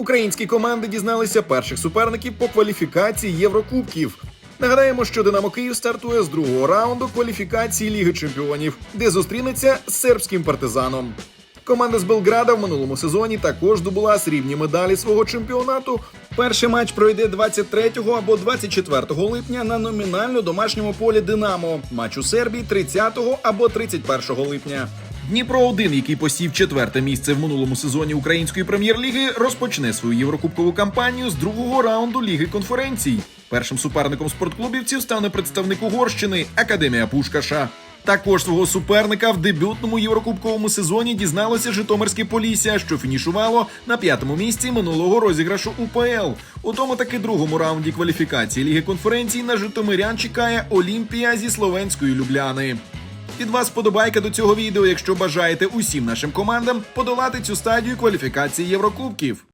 Українські команди дізналися перших суперників по кваліфікації Єврокубків. Нагадаємо, що Динамо Київ стартує з другого раунду кваліфікації Ліги Чемпіонів, де зустрінеться з сербським партизаном. Команда з Белграда в минулому сезоні також здобула срібні медалі свого чемпіонату. Перший матч пройде 23 або 24 липня на номінально домашньому полі Динамо. Матч у Сербії 30 або 31 липня. Дніпро 1 який посів четверте місце в минулому сезоні української прем'єр-ліги, розпочне свою єврокубкову кампанію з другого раунду Ліги конференцій. Першим суперником спортклубівців стане представник Угорщини Академія Пушкаша. Також свого суперника в дебютному єврокубковому сезоні дізналося Житомирське Полісся, що фінішувало на п'ятому місці минулого розіграшу УПЛ. У тому таки другому раунді кваліфікації Ліги конференцій на Житомирян чекає Олімпія зі словенської Любляни. Від вас подобайка до цього відео, якщо бажаєте усім нашим командам подолати цю стадію кваліфікації Єврокубків.